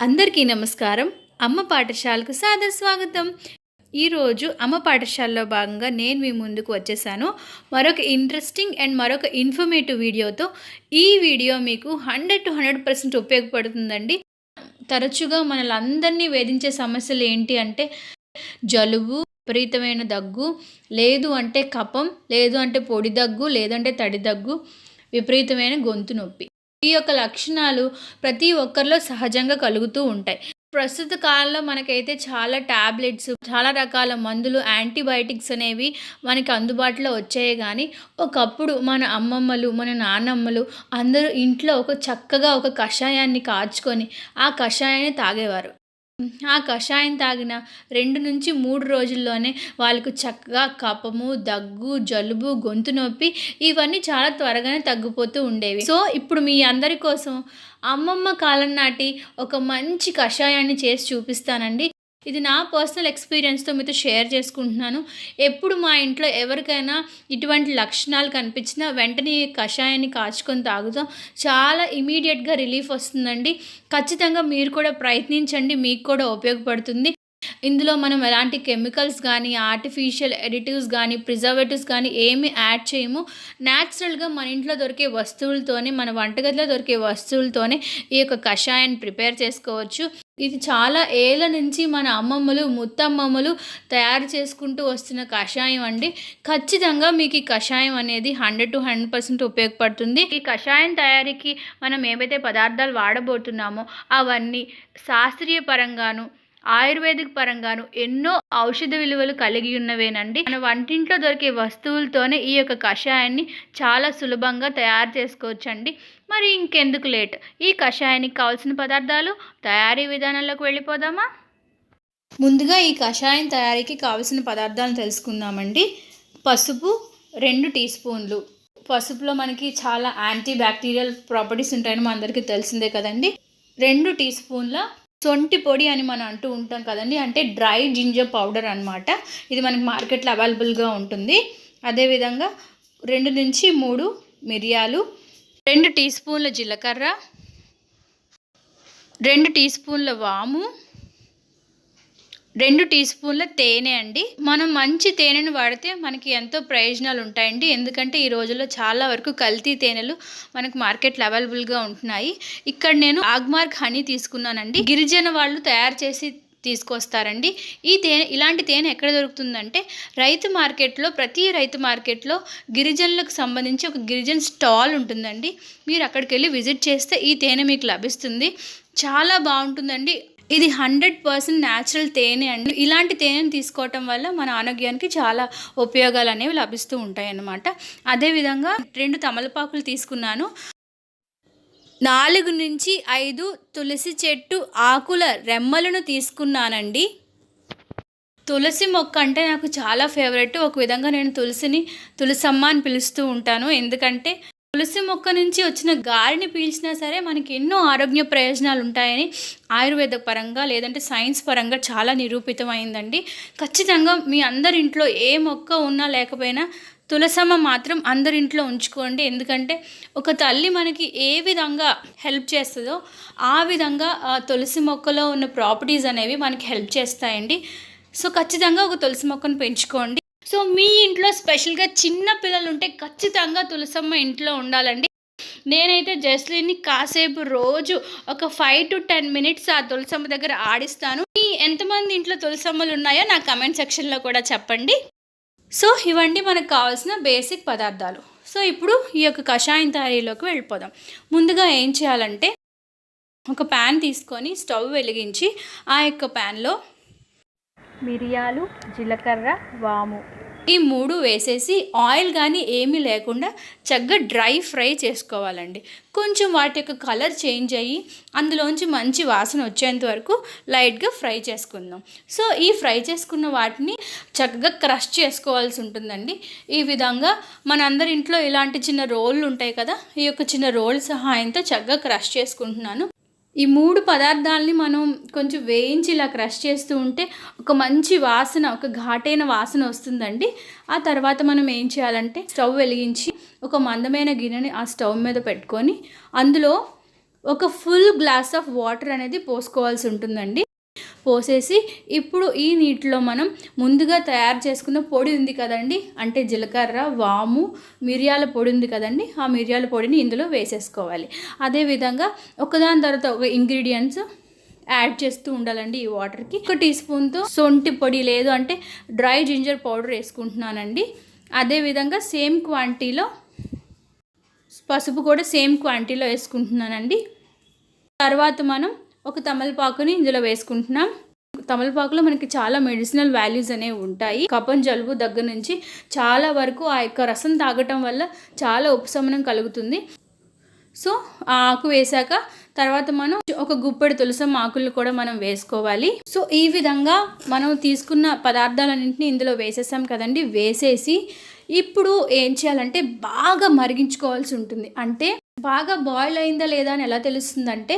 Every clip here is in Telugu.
అందరికీ నమస్కారం. అమ్మ పాఠశాలకు సాదర స్వాగతం. ఈరోజు అమ్మ పాఠశాలలో భాగంగా నేను మీ ముందుకు వచ్చేసాను. మరొక ఇంట్రెస్టింగ్ అండ్ మరొక ఇన్ఫర్మేటివ్ వీడియోతో ఈ వీడియో మీకు హండ్రెడ్ టు హండ్రెడ్ పర్సెంట్ ఉపయోగపడుతుందండి. తరచుగా మనలందరినీ వేధించే సమస్యలు ఏంటి అంటే జలుబు విపరీతమైన దగ్గు లేదు అంటే కపం లేదు అంటే పొడి దగ్గు లేదంటే తడి దగ్గు విపరీతమైన గొంతు నొప్పి. ఈ యొక్క లక్షణాలు ప్రతి ఒక్కరిలో సహజంగా కలుగుతూ ఉంటాయి. ప్రస్తుత కాలంలో మనకైతే చాలా ట్యాబ్లెట్స్ చాలా రకాల మందులు యాంటీబయాటిక్స్ అనేవి మనకి అందుబాటులో వచ్చాయి. కానీ ఒకప్పుడు మన అమ్మమ్మలు మన నాన్నమ్మలు అందరూ ఇంట్లో ఒక చక్కగా ఒక కషాయాన్ని కాచుకొని ఆ కషాయాన్ని తాగేవారు. ఆ కషాయం తాగిన రెండు నుంచి మూడు రోజుల్లోనే వాళ్ళకు చక్కగా కపము దగ్గు జలుబు గొంతు నొప్పి ఇవన్నీ చాలా త్వరగానే తగ్గిపోతూ ఉండేవి. సో ఇప్పుడు మీ అందరి కోసం అమ్మమ్మ కాలం నాటి ఒక మంచి కషాయాన్ని చేసి చూపిస్తానండి. ఇది నా పర్సనల్ ఎక్స్పీరియన్స్తో మీతో షేర్ చేసుకుంటున్నాను. ఎప్పుడు మా ఇంట్లో ఎవరికైనా ఇటువంటి లక్షణాలు కనిపించినా వెంటనే కషాయాన్ని కాచుకొని తాగుతాం చాలా ఇమీడియట్గా రిలీఫ్ వస్తుందండి. ఖచ్చితంగా మీరు కూడా ప్రయత్నించండి. మీకు కూడా ఉపయోగపడుతుంది. ఇందులో మనం ఎలాంటి కెమికల్స్ కానీ ఆర్టిఫిషియల్ ఎడిటివ్స్ కానీ ప్రిజర్వేటివ్స్ కానీ ఏమి యాడ్ చేయము. న్యాచురల్గా మన ఇంట్లో దొరికే వస్తువులతోనే మన వంటగదిలో దొరికే వస్తువులతోనే ఈ యొక్క కషాయాన్ని ప్రిపేర్ చేసుకోవచ్చు. ఇది చాలా ఏళ్ళ నుంచి మన అమ్మమ్మలు ముత్తమ్మమ్మలు తయారు చేసుకుంటూ వస్తున్న కషాయం అండి. ఖచ్చితంగా మీకు ఈ కషాయం అనేది హండ్రెడ్ టు హండ్రెడ్ పర్సెంట్ ఉపయోగపడుతుంది. ఈ కషాయం తయారీకి మనం ఏవైతే పదార్థాలు వాడబోతున్నామో అవన్నీ శాస్త్రీయ పరంగాను ఆయుర్వేదిక్ పరంగాను ఎన్నో ఔషధ విలువలు కలిగి ఉన్నవేనండి. మన వంటింట్లో దొరికే వస్తువులతోనే ఈ యొక్క కషాయాన్ని చాలా సులభంగా తయారు చేసుకోవచ్చండి. మరి ఇంకెందుకు లేట్? ఈ కషాయానికి కావాల్సిన పదార్థాలు తయారీ విధానంలోకి వెళ్ళిపోదామా? ముందుగా ఈ కషాయం తయారీకి కావలసిన పదార్థాలను తెలుసుకుందామండి. పసుపు రెండు టీ స్పూన్లు. పసుపులో మనకి చాలా యాంటీ బ్యాక్టీరియల్ ప్రాపర్టీస్ ఉంటాయని మా అందరికీ తెలిసిందే కదండి. రెండు టీ స్పూన్ల సొంటి పొడి అని మనం అంటూ ఉంటాం కదండి. అంటే డ్రై జింజర్ పౌడర్ అనమాట ఇది మనకి మార్కెట్లో అవైలబుల్గా ఉంటుంది. అదేవిధంగా రెండు నుంచి మూడు మిరియాలు రెండు టీ స్పూన్ల జీలకర్ర రెండు టీ స్పూన్ల వాము రెండు టీ స్పూన్ల తేనె అండి. మనం మంచి తేనెను వాడితే మనకి ఎంతో ప్రయోజనాలు ఉంటాయండి. ఎందుకంటే ఈ రోజుల్లో చాలా వరకు కల్తీ తేనెలు మనకు మార్కెట్లో అవైలబుల్గా ఉంటున్నాయి. ఇక్కడ నేను ఆగ్మార్క్ హనీ తీసుకున్నానండి. గిరిజన వాళ్ళు తయారు చేసి తీసుకొస్తారండి. ఈ తేనె ఇలాంటి తేనె ఎక్కడ దొరుకుతుందంటే రైతు మార్కెట్లో ప్రతి రైతు మార్కెట్లో గిరిజనులకు సంబంధించి ఒక గిరిజన స్టాల్ ఉంటుందండి. మీరు అక్కడికి వెళ్ళి విజిట్ చేస్తే ఈ తేనె మీకు లభిస్తుంది. చాలా బాగుంటుందండి. ఇది హండ్రెడ్ పర్సెంట్ న్యాచురల్ తేనె అండి. ఇలాంటి తేనెను తీసుకోవటం వల్ల మన ఆరోగ్యానికి చాలా ఉపయోగాలు అనేవి లభిస్తూ ఉంటాయి అన్నమాట. అదేవిధంగా రెండు తమలపాకులు తీసుకున్నాను. నాలుగు నుంచి ఐదు తులసి చెట్టు ఆకుల రెమ్మలను తీసుకున్నానండి. తులసి మొక్క అంటే నాకు చాలా ఫేవరెట్. ఒక విధంగా నేను తులసిని తులసమ్మ అని పిలుస్తూ ఉంటాను. ఎందుకంటే తులసి మొక్క నుంచి వచ్చిన గాలిని పీల్చినా సరే మనకి ఎన్నో ఆరోగ్య ప్రయోజనాలు ఉంటాయని ఆయుర్వేద పరంగా లేదంటే సైన్స్ పరంగా చాలా నిరూపితమైందండి. ఖచ్చితంగా మీ అందరి ఇంట్లో ఏ మొక్క ఉన్నా లేకపోయినా తులసమ్మ మాత్రం అందరింట్లో ఉంచుకోండి. ఎందుకంటే ఒక తల్లి మనకి ఏ విధంగా హెల్ప్ చేస్తుందో ఆ విధంగా తులసి మొక్కలో ఉన్న ప్రాపర్టీస్ అనేవి మనకి హెల్ప్ చేస్తాయండి. సో ఖచ్చితంగా ఒక తులసి మొక్కను పెంచుకోండి. సో మీ ఇంట్లో స్పెషల్గా చిన్న పిల్లలు ఉంటే ఖచ్చితంగా తులసమ్మ ఇంట్లో ఉండాలండి. నేనైతే జస్లీని కాసేపు రోజు ఒక ఫైవ్ టు టెన్ మినిట్స్ ఆ తులసమ్మ దగ్గర ఆడిస్తాను. మీ ఎంతమంది ఇంట్లో తులసమ్మలు ఉన్నాయో నా కమెంట్ సెక్షన్లో కూడా చెప్పండి. సో ఇవండి మనకు కావాల్సిన బేసిక్ పదార్థాలు. సో ఇప్పుడు ఈ యొక్క కషాయం తయారీలోకి వెళ్ళిపోదాం. ముందుగా ఏం చేయాలంటే ఒక ప్యాన్ తీసుకొని స్టవ్ వెలిగించి ఆ యొక్క ప్యాన్లో మిరియాలు జీలకర్ర వాము. ఈ మూడు వేసేసి ఆయిల్ కానీ ఏమీ లేకుండా చక్కగా డ్రై ఫ్రై చేసుకోవాలండి. కొంచెం వాటి యొక్క కలర్ చేంజ్ అయ్యి అందులోంచి మంచి వాసన వచ్చేంత వరకు లైట్గా ఫ్రై చేసుకుందాం. సో ఈ ఫ్రై చేసుకున్న వాటిని చక్కగా క్రష్ చేసుకోవాల్సి ఉంటుందండి. ఈ విధంగా మనందరి ఇంట్లో ఇలాంటి చిన్న రోళ్ళు ఉంటాయి కదా ఈ యొక్క చిన్న రోల్ సహాయంతో చక్కగా క్రష్ చేసుకుంటున్నాను. ఈ మూడు పదార్థాలని మనం కొంచెం వేయించి ఇలా క్రష్ చేస్తూ ఉంటే ఒక మంచి వాసన ఒక ఘాటైన వాసన వస్తుందండి. ఆ తర్వాత మనం ఏం చేయాలంటే స్టవ్ వెలిగించి ఒక మందమైన గిన్నెని ఆ స్టవ్ మీద పెట్టుకొని అందులో ఒక ఫుల్ గ్లాస్ ఆఫ్ వాటర్ అనేది పోసుకోవాల్సి ఉంటుందండి. పోసేసి ఇప్పుడు ఈ నీటిలో మనం ముందుగా తయారు చేసుకున్న పొడి ఉంది కదండి. అంటే జీలకర్ర వాము మిరియాల పొడి ఉంది కదండి. ఆ మిరియాల పొడిని ఇందులో వేసేసుకోవాలి. అదేవిధంగా ఒకదాని తర్వాత ఒక ఇంగ్రీడియంట్స్ యాడ్ చేస్తూ ఉండాలండి ఈ వాటర్కి ఒక టీ స్పూన్తో సొంటి పొడి లేదు అంటే డ్రై జింజర్ పౌడర్ వేసుకుంటున్నానండి. అదేవిధంగా సేమ్ క్వాంటిటీలో పసుపు కూడా సేమ్ క్వాంటిటీలో వేసుకుంటున్నానండి. తర్వాత మనం ఒక తమలపాకుని ఇందులో వేసుకుంటున్నాం. తమలపాకులో మనకి చాలా మెడిసినల్ వాల్యూస్ అనేవి ఉంటాయి. కపం జలుబు దగ్గర నుంచి చాలా వరకు ఆ యొక్క రసం తాగటం వల్ల చాలా ఉపశమనం కలుగుతుంది. సో ఆ ఆకు వేసాక తర్వాత మనం ఒక గుప్పెడు తులసం ఆకులు కూడా మనం వేసుకోవాలి. సో ఈ విధంగా మనం తీసుకున్న పదార్థాలన్నింటినీ ఇందులో వేసేసాం కదండి. వేసేసి ఇప్పుడు ఏం చేయాలంటే బాగా మరిగించుకోవాల్సి ఉంటుంది. అంటే బాగా బాయిల్ అయిందా లేదా అని ఎలా తెలుస్తుందంటే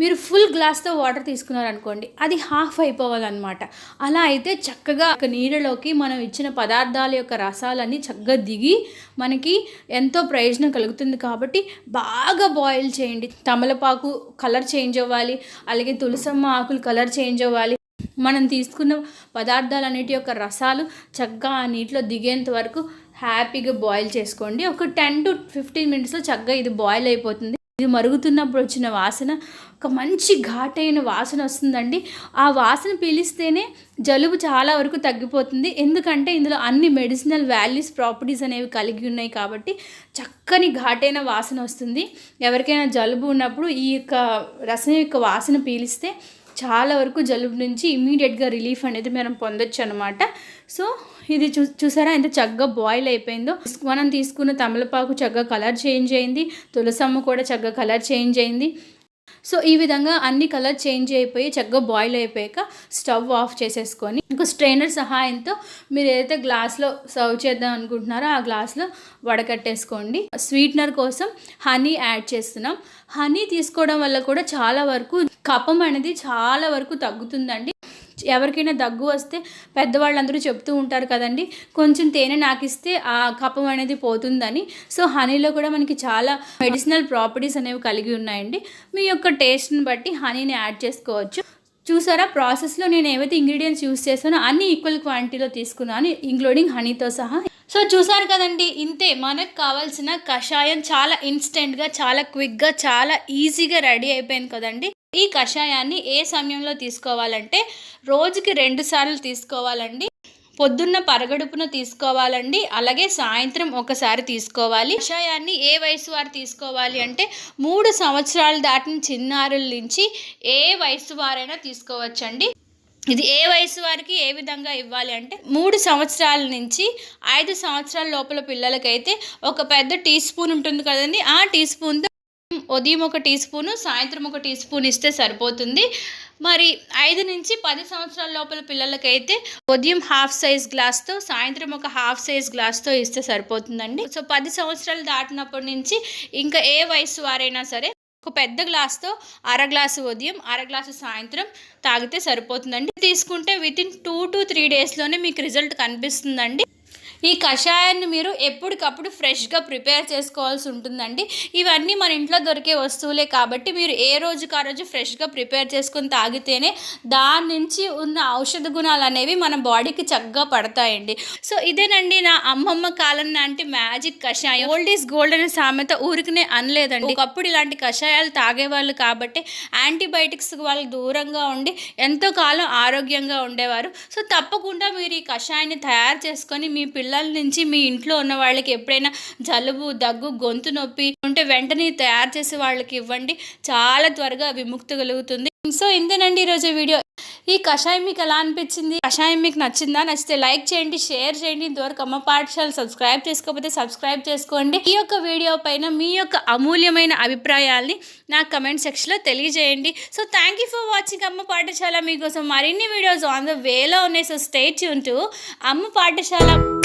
మీరు ఫుల్ గ్లాస్తో వాటర్ తీసుకున్నారనుకోండి అది హాఫ్ అయిపోవాలన్నమాట. అలా అయితే చక్కగా ఒక నీళ్ళలోకి మనం ఇచ్చిన పదార్థాల యొక్క రసాలన్నీ చక్కగా దిగి మనకి ఎంతో ప్రయోజనం కలుగుతుంది కాబట్టి బాగా బాయిల్ చేయండి. తమలపాకు కలర్ చేంజ్ అవ్వాలి అలాగే తులసమ్మ ఆకులు కలర్ చేంజ్ అవ్వాలి. మనం తీసుకున్న పదార్థాలన్నిటి యొక్క రసాలు చక్కగా ఆ నీటిలో దిగేంత వరకు హ్యాపీగా బాయిల్ చేసుకోండి. ఒక టెన్ టు ఫిఫ్టీన్ మినిట్స్లో చక్కగా ఇది బాయిల్ అయిపోతుంది. ఇది మరుగుతున్నప్పుడు వచ్చిన వాసన ఒక మంచి ఘాటైన వాసన వస్తుందండి. ఆ వాసన పీలిస్తేనే జలుబు చాలా వరకు తగ్గిపోతుంది. ఎందుకంటే ఇందులో అన్ని మెడిసినల్ వాల్యూస్ ప్రాపర్టీస్ అనేవి కలిగి ఉన్నాయి కాబట్టి చక్కని ఘాటైన వాసన వస్తుంది. ఎవరికైనా జలుబు ఉన్నప్పుడు ఈ యొక్క రసం యొక్క వాసన పీలిస్తే చాలా వరకు జలుబు నుంచి ఇమీడియట్గా రిలీఫ్ అనేది మనం పొందొచ్చు అనమాట సో ఇది చూ చూసారా? ఎంత చక్కగా బాయిల్ అయిపోయిందో. మనం తీసుకున్న తమలపాకు చక్కగా కలర్ చేంజ్ అయింది. తులసమ్మ కూడా చక్కగా కలర్ చేంజ్ అయింది. సో ఈ విధంగా అన్ని కలర్ చేంజ్ అయిపోయి చక్కగా బాయిల్ అయిపోయాక స్టవ్ ఆఫ్ చేసేసుకొని ఇంకా స్ట్రైనర్ సహాయంతో మీరు ఏదైతే గ్లాస్లో సర్వ్ చేద్దాం అనుకుంటున్నారో ఆ గ్లాస్లో వడకట్టేసుకోండి. స్వీట్నర్ కోసం హనీ యాడ్ చేస్తున్నాం. హనీ తీసుకోవడం వల్ల కూడా చాలా వరకు కపం అనేది చాలా వరకు తగ్గుతుందండి. ఎవరికైనా దగ్గు వస్తే పెద్దవాళ్ళందరూ చెప్తూ ఉంటారు కదండి కొంచెం తేనె నాకిస్తే ఆ కపం అనేది పోతుందని. సో హనీలో కూడా మనకి చాలా మెడిసినల్ ప్రాపర్టీస్ అనేవి కలిగి ఉన్నాయండి. మీ యొక్క టేస్ట్ని బట్టి హనీని యాడ్ చేసుకోవచ్చు. చూసారా ప్రాసెస్లో నేను ఏవైతే ఇంగ్రీడియంట్స్ యూస్ చేస్తానో అన్ని ఈక్వల్ క్వాంటిటీలో తీసుకున్నాను ఇంక్లూడింగ్ హనీతో సహా. సో చూసారు కదండి ఇంతే మనకు కావాల్సిన కషాయం చాలా ఇన్స్టెంట్గా చాలా క్విక్గా చాలా ఈజీగా రెడీ అయిపోయింది కదండి. ఈ కషాయాన్ని ఏ సమయంలో తీసుకోవాలంటే రోజుకి రెండు సార్లు తీసుకోవాలండి. పొద్దున్న పరగడుపున తీసుకోవాలండి. అలాగే సాయంత్రం ఒకసారి తీసుకోవాలి. కషాయాన్ని ఏ వయసు వారు తీసుకోవాలి అంటే మూడు సంవత్సరాలు దాటిన చిన్నారుల నుంచి ఏ వయసు వారైనా తీసుకోవచ్చండి. ఇది ఏ వయసు వారికి ఏ విధంగా ఇవ్వాలి అంటే మూడు సంవత్సరాల నుంచి ఐదు సంవత్సరాల లోపల పిల్లలకైతే ఒక పెద్ద టీ స్పూన్ ఉంటుంది కదండి. ఆ టీ స్పూన్తో ఉదయం ఒక టీ స్పూను సాయంత్రం ఒక టీ స్పూన్ ఇస్తే సరిపోతుంది. మరి ఐదు నుంచి పది సంవత్సరాల లోపల పిల్లలకైతే ఉదయం హాఫ్ సైజ్ గ్లాస్తో సాయంత్రం ఒక హాఫ్ సైజ్ గ్లాస్తో ఇస్తే సరిపోతుందండి. సో పది సంవత్సరాలు దాటినప్పటి నుంచి ఇంకా ఏ వయసు వారైనా సరే ఒక పెద్ద గ్లాస్తో అర గ్లాసు ఉదయం అర గ్లాసు సాయంత్రం తాగితే సరిపోతుందండి. తీసుకుంటే వితిన్ టూ టు త్రీ డేస్లోనే మీకు రిజల్ట్ కనిపిస్తుందండి. ఈ కషాయాన్ని మీరు ఎప్పటికప్పుడు ఫ్రెష్గా ప్రిపేర్ చేసుకోవాల్సి ఉంటుందండి. ఇవన్నీ మన ఇంట్లో దొరికే వస్తువులే కాబట్టి మీరు ఏ రోజుకి ఆ రోజు ఫ్రెష్గా ప్రిపేర్ చేసుకొని తాగితేనే దాని నుంచి ఉన్న ఔషధ గుణాలు అనేవి మన బాడీకి చక్కగా పడతాయండి. సో ఇదేనండి నా అమ్మమ్మ కాలం నాటి మ్యాజిక్ కషాయం. ఓల్డ్ ఈజ్ గోల్డ్ అనే సామెత ఊరికనే అనలేదండి. ఒకప్పుడు ఇలాంటి కషాయాలు తాగేవాళ్ళు కాబట్టి యాంటీబయాటిక్స్ వాళ్ళకి దూరంగా ఉండి ఎంతో కాలం ఆరోగ్యంగా ఉండేవారు. సో తప్పకుండా మీరు ఈ కషాయాన్ని తయారు చేసుకొని మీ పిల్లలు పిల్లల నుంచి మీ ఇంట్లో ఉన్న వాళ్ళకి ఎప్పుడైనా జలుబు దగ్గు గొంతు నొప్పి ఉంటే వెంటనే తయారు చేసి వాళ్ళకి ఇవ్వండి. చాలా త్వరగా విముక్తి కలుగుతుంది. సో ఇంతేనండి ఈరోజు వీడియో. ఈ కషాయం మీకు ఎలా అనిపించింది? కషాయం మీకు నచ్చిందా? నచ్చితే లైక్ చేయండి షేర్ చేయండి. ఇంతవరకు అమ్మ పాఠశాల సబ్స్క్రైబ్ చేసుకోకపోతే సబ్స్క్రైబ్ చేసుకోండి. ఈ యొక్క వీడియో పైన మీ యొక్క అమూల్యమైన అభిప్రాయాల్ని నా కమెంట్ సెక్షన్లో తెలియజేయండి. So thank you for watching Amma Pathashala. మీకోసం మరిన్ని వీడియోస్ ఆన్ ద వేలో ఉన్నాయి. సో స్టే ట్యూన్ టు అమ్మ పాఠశాల.